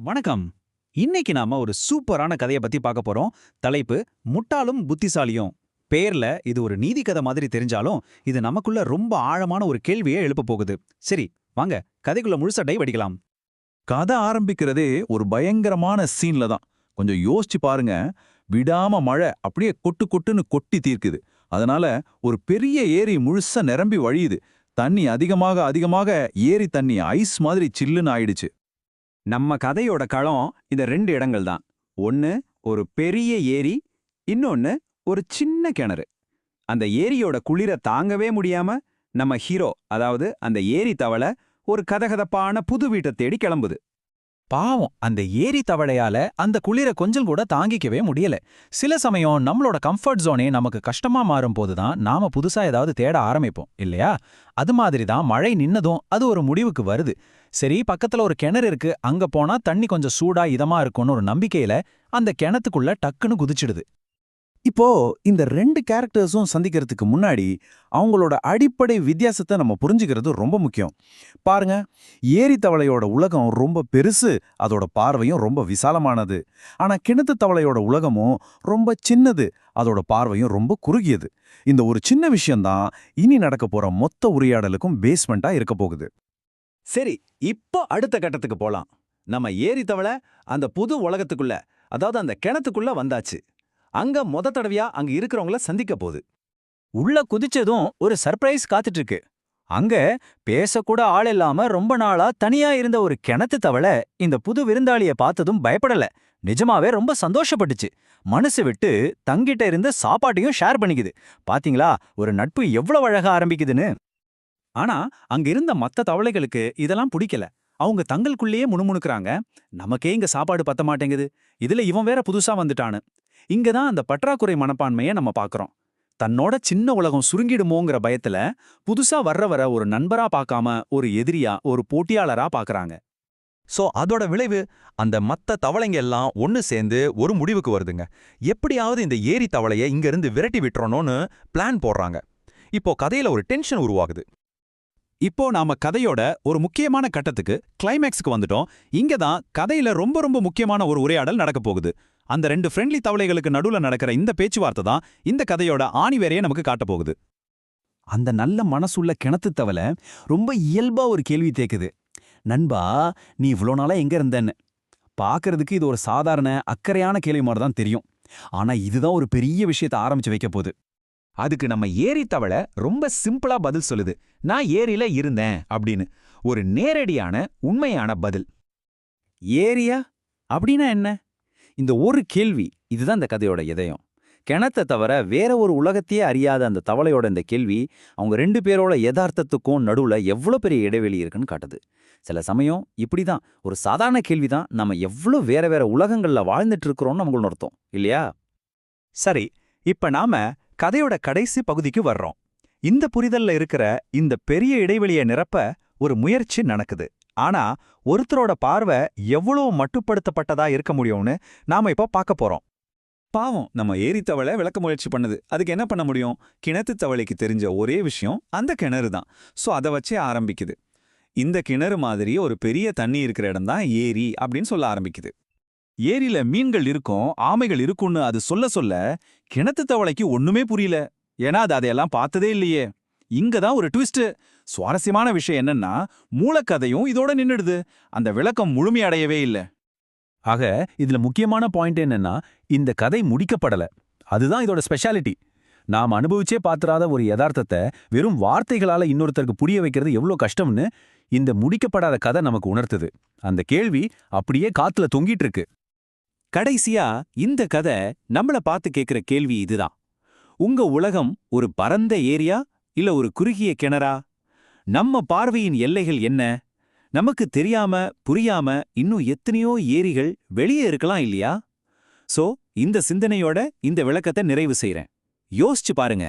வணக்கம். இன்னைக்கு நாம ஒரு சூப்பரான கதையை பத்தி பார்க்க போறோம். தலைப்பு முட்டாளும் புத்திசாலியும். பேர்ல இது ஒரு நீதி கதை மாதிரி தெரிஞ்சாலும் இது நமக்குள்ள ரொம்ப ஆழமான ஒரு கேள்வியை எழுப்ப போகுது. சரி வாங்க கதைக்குள்ள முழுசா டைவ் கதை ஆரம்பிக்கிறதே ஒரு பயங்கரமான சீன்ல தான். கொஞ்சம் யோசிச்சு பாருங்க. விடாம மழை அப்படியே கொட்டு கொட்டுன்னு கொட்டி தீர்க்குது. அதனால ஒரு பெரிய ஏரி முழுசா நிரம்பி வழியுது. தண்ணி அதிகமாக அதிகமாக ஏரி தண்ணி ஐஸ் மாதிரி சில்லுன்னு ஆயிடுச்சு. நம்ம கதையோட களம் இந்த ரெண்டு இடங்கள் தான் ஒன்னு ஒரு பெரிய ஏரி இன்னொன்னு ஒரு சின்ன கிணறு. அந்த ஏரியோட குளிர தாங்கவே முடியாம நம்ம ஹீரோ அதாவது அந்த ஏரி தவளை ஒரு கதகதப்பான புது வீட்டை தேடி கிளம்புது. பாவம் அந்த ஏரி தவளையால அந்த குளிர கொஞ்சம் கூட தாங்கிக்கவே முடியல. சில சமயம் நம்மளோட கம்ஃபர்ட் ஜோனே நமக்கு கஷ்டமா மாறும் போதுதான் நாம புதுசா ஏதாவது தேட ஆரம்பிப்போம் இல்லையா? அது மாதிரி தான் மழை நின்னதும் அது ஒரு முடிவுக்கு வருது. சரி பக்கத்துல ஒரு கிணறு இருக்கு அங்க போனா தண்ணி கொஞ்சம் சூடா இதமா இருக்கும்னு ஒரு நம்பிக்கையில அந்த கிணத்துக்குள்ள டக்குன்னு குதிச்சிடுது. இப்போ இந்த ரெண்டு கேரக்டர்ஸும் சந்திக்கிறதுக்கு முன்னாடி அவங்களோட அடிப்படை வித்தியாசத்தை நம்ம புரிஞ்சுக்கிறது ரொம்ப முக்கியம். பாருங்க ஏரி தவளையோட உலகம் ரொம்ப பெருசு அதோட பார்வையும் ரொம்ப விசாலமானது. ஆனா கிணத்து தவளையோட உலகமும் ரொம்ப சின்னது அதோட பார்வையும் ரொம்ப குறுகியது. இந்த ஒரு சின்ன விஷயம்தான் இனி நடக்க போற மொத்த உரையாடலுக்கும் பேஸ்மெண்டா இருக்க போகுது. சரி இப்போ அடுத்த கட்டத்துக்கு போலாம். நம்ம ஏரி தவளை அந்த புது உலகத்துக்குள்ள அதாவது அந்த கிணத்துக்குள்ள வந்தாச்சு. அங்க முத தடவையா அங்க இருக்கிறவங்கள சந்திக்க போகுது. உள்ள குதிச்சதும் ஒரு சர்ப்ரைஸ் காத்துட்டு இருக்கு அங்க பேசக்கூட ஆள் இல்லாம ரொம்ப நாளா தனியா இருந்த ஒரு கிணத்து தவளை இந்த புது விருந்தாளிய பார்த்ததும் பயப்படல. நிஜமாவே ரொம்ப சந்தோஷப்பட்டுச்சு. மனசு விட்டு தங்கிட்ட இருந்த சாப்பாட்டையும் ஷேர் பண்ணிக்குது. பாத்தீங்களா? ஒரு நட்பு எவ்வளவு அழகா ஆரம்பிக்குதுன்னு. ஆனா அங்க இருந்த மத்த தவளைகளுக்கு இதெல்லாம் பிடிக்கல. அவங்க தங்களுக்குள்ளேயே முணுமுணுக்கறாங்க. நமக்கே இங்க சாப்பாடு பத்த மாட்டேங்குது. இதுல இவன் வேற புதுசா வந்துட்டான்னு இங்க தான் அந்த பற்றாக்குறை மனப்பான்மையை நம்ம பாக்குறோம். தன்னோட சின்ன உலகம் சுருங்கிடுமோங்கிற பயத்துல புதுசா வர்றவர ஒரு நண்பரா பார்க்காம ஒரு எதிரியா ஒரு போட்டியாளரா பார்க்கறாங்க சோ அதோட விளைவு அந்த மத்த தவளைங்க எல்லாம் ஒன்னு சேர்ந்து ஒரு முடிவுக்கு வருதுங்க. எப்படியாவது இந்த ஏரி தவளைய இங்க இருந்து விரட்டி விட்டுறணும்னு பிளான் போடுறாங்க. இப்போ கதையில ஒரு டென்ஷன் உருவாகுது. இப்போ நாம கதையோட ஒரு முக்கியமான கட்டத்துக்கு கிளைமேக்ஸ்க்கு வந்துட்டோம். இங்க தான் கதையில ரொம்ப ரொம்ப முக்கியமான ஒரு உரையாடல் நடக்க போகுது. அந்த ரெண்டு ஃப்ரெண்ட்லி தவளைகளுக்கு நடுவுல நடக்கிற இந்த பேச்சுவார்த்தை தான் இந்த கதையோட ஆணிவேரையே நமக்கு காட்டப் போகுது. அந்த நல்ல மனசுள்ள கிணத்து தவளை ரொம்ப இயல்பா ஒரு கேள்வி தேக்குது நண்பா நீ இவ்வளோ நாளா எங்க இருந்தன்னு? பார்க்கறதுக்கு இது ஒரு சாதாரண அக்கறையான கேள்வி மாதிரி தான் தெரியும். ஆனா இதுதான் ஒரு பெரிய விஷயத்தை ஆரம்பிச்சு வைக்க போகுது. அதுக்கு நம்ம ஏரி தவளை ரொம்ப சிம்பிளா பதில் சொல்லுது. நான் ஏரியில இருந்தேன் அப்படின்னு. ஒரு நேரடியான உண்மையான பதில். ஏரியா? அப்படின்னா என்ன? இந்த ஒரு கேள்வி இதுதான் இந்த கதையோட இதயம். கிணத்தை தவிர வேற ஒரு உலகத்தையே அறியாத அந்த தவளையோட இந்த கேள்வி அவங்க ரெண்டு பேரோட யதார்த்தத்துக்கும் நடுவுல எவ்வளோ பெரிய இடைவெளி இருக்குன்னு காட்டுது. சில சமயம் இப்படி தான் ஒரு சாதாரண கேள்வி தான் நம்ம எவ்வளோ வேற வேற உலகங்கள்ல வாழ்ந்துட்டு இருக்கிறோம்னு நமக்கு அர்த்தம் இல்லையா? சரி இப்ப நாம கதையோட கடைசி பகுதிக்கு வர்றோம். இந்த புரிதல்ல இருக்கிற இந்த பெரிய இடைவெளியை நிரப்ப ஒரு முயற்சி நடக்குது. ஆனா ஒருத்தரோட பார்வை எவ்வளவு மட்டுப்படுத்தப்பட்டதா இருக்க முடியும்னு நாம இப்போ பார்க்க போறோம். பாவம் நம்ம ஏரி விளக்க முயற்சி பண்ணுது. அதுக்கு என்ன பண்ண முடியும்? கிணத்து தவளைக்கு தெரிஞ்ச ஒரே விஷயம் அந்த கிணறு தான். ஸோ அதை வச்சே ஆரம்பிக்குது. இந்த கிணறு மாதிரி ஒரு பெரிய தண்ணி இருக்கிற இடம் தான் ஏரி அப்படின்னு சொல்ல ஆரம்பிக்குது. ஏரியில மீன்கள் இருக்கும் ஆமைகள் இருக்கும்னு அது சொல்ல சொல்ல கிணத்து தவளைக்கு ஒண்ணுமே புரியல. ஏன்னா அது அதையெல்லாம் பார்த்ததே இல்லையே. இங்க தான் ஒரு ட்விஸ்ட் சுவாரஸ்யமான விஷயம் என்னன்னா மூலக்கதையும் இதோட நின்னுடுது. அந்த விளக்கம் முழுமையடையவே இல்ல. ஆக இதுல முக்கியமான பாயிண்ட் என்னன்னா இந்த கதை முடிக்கப்படல. அதுதான் இதோட ஸ்பெஷாலிட்டி. நாம் அனுபவிச்சே பாத்திராத ஒரு யதார்த்தத்தை வெறும் வார்த்தைகளால இன்னொருத்தருக்கு புரிய வைக்கிறது எவ்வளோ கஷ்டம்னு இந்த முடிக்கப்படாத கதை நமக்கு உணர்த்துது. அந்த கேள்வி அப்படியே காத்துல தொங்கிட்டு இருக்கு. கடைசியா இந்த கதை நம்மள பார்த்து கேக்குற கேள்வி இதுதான். உங்க உலகம் ஒரு பரந்த ஏரியா இல்ல ஒரு குறுகிய கிணறா? நம்ம பார்வையின் எல்லைகள் என்ன? நமக்கு தெரியாம புரியாம இன்னும் எத்தனையோ ஏரிகள் வெளியே இருக்கலாம் இல்லையா? சோ இந்த சிந்தனையோட இந்த விளக்கத்தை நிறைவு செய்யறேன் யோசிச்சு பாருங்க.